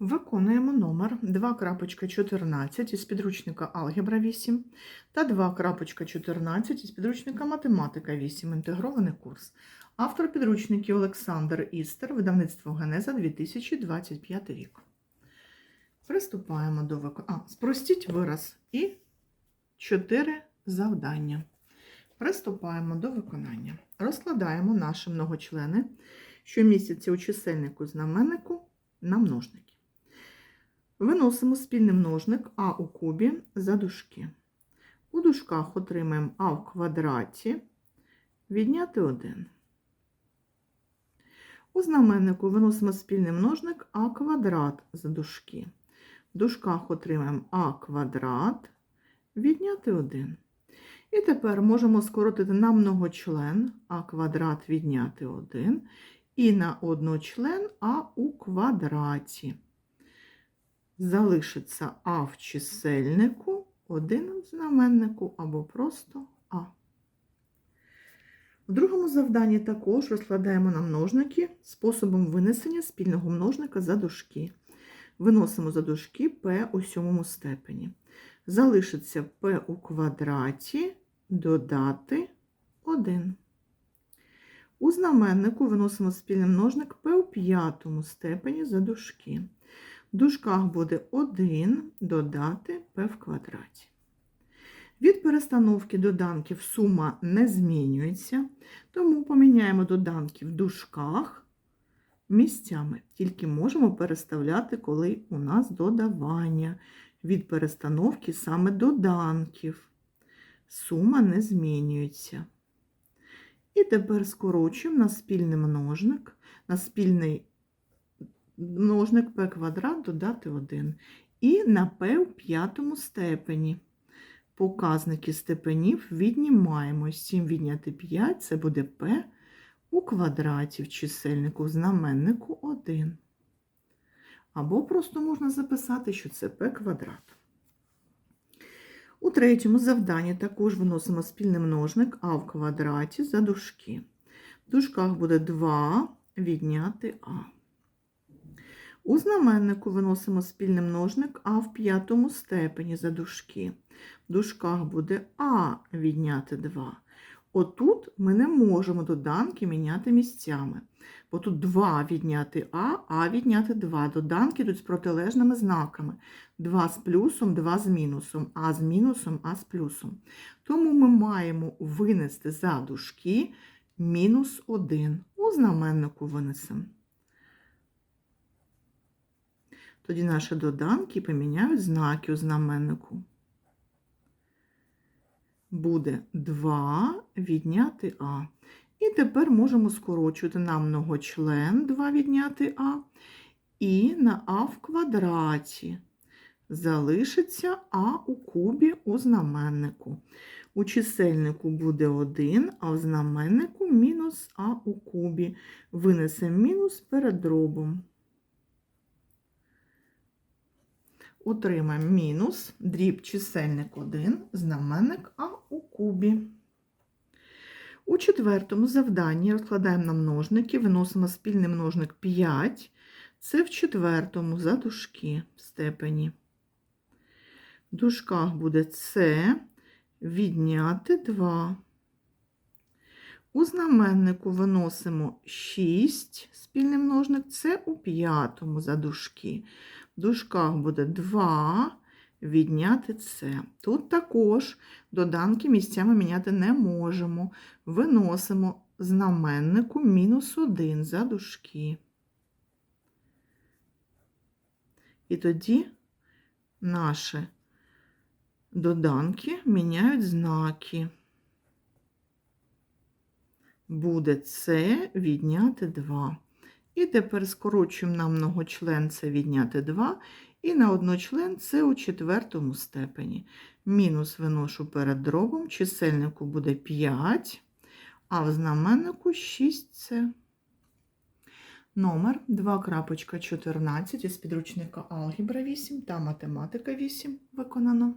Виконуємо номер 2.14 із підручника Алгебра 8 та 2.14 із підручника Математика 8. Інтегрований курс. Автор підручників Олександр Істер, видавництво Генеза 2025 рік. Приступаємо до виконання. А, спростіть вираз і 4 завдання. Приступаємо до виконання. Розкладаємо наші многочлени, що містяться у чисельнику знаменнику на множники. Виносимо спільний множник а у кубі за дужки. У дужках отримаємо а в квадраті, відняти 1. У знаменнику виносимо спільний множник а квадрат за дужки. В дужках отримаємо а квадрат, відняти 1. І тепер можемо скоротити на многочлен а квадрат відняти 1 і на одночлен а у квадраті. Залишиться а в чисельнику, 1 в знаменнику або просто а. В другому завданні також розкладаємо на множники способом винесення спільного множника за дужки. Виносимо за дужки p у сьомому степені. Залишиться p у квадраті додати 1. У знаменнику виносимо спільний множник p у п'ятому степені за дужки. В дужках буде 1 додати p в квадраті. Від перестановки доданків сума не змінюється, тому поміняємо доданки в дужках місцями. Тільки можемо переставляти, коли у нас додавання. Від перестановки саме доданків. Сума не змінюється. І тепер скорочуємо на спільний множник, на спільний множник p квадрат додати 1. І на p у п'ятому степені. Показники степенів віднімаємо. 7 відняти 5 це буде p у квадраті в чисельнику, в знаменнику 1. Або просто можна записати, що це p квадрат. У третьому завданні також виносимо спільний множник а в квадраті за дужки. В дужках буде 2 відняти а. У знаменнику виносимо спільний множник а в п'ятому степені за дужки. В дужках буде а відняти 2. Отут ми не можемо доданки міняти місцями. Бо тут 2 відняти а, а відняти 2. Доданки йдуть з протилежними знаками. 2 з плюсом, 2 з мінусом, а з мінусом, а з плюсом. Тому ми маємо винести за дужки мінус 1. У знаменнику винесемо. Тоді наші доданки поміняють знаки у знаменнику. Буде 2 відняти А. І тепер можемо скорочувати на многочлен 2 відняти А і на А в квадраті. Залишиться А у кубі у знаменнику. У чисельнику буде 1, а в знаменнику мінус А у кубі. Винесемо мінус перед дробом. Отримаємо мінус дріб чисельник 1, знаменник А у кубі. У четвертому завданні розкладаємо на множники, виносимо спільний множник 5, це в четвертому за дужки в степені. В дужках буде С відняти 2. У знаменнику виносимо 6, спільний множник, це у п'ятому за дужки. В дужках буде 2 відняти С. Тут також доданки місцями міняти не можемо. Виносимо знаменнику мінус 1 за дужки. І тоді наші доданки міняють знаки. Буде С відняти 2. І тепер скорочуємо на многочлен це відняти 2, і на одночлен це у четвертому степені. Мінус виношу перед дробом, чисельнику буде 5, а в знаменнику 6С. Номер 2.14 із підручника Алгебра 8 та Математика 8 виконано.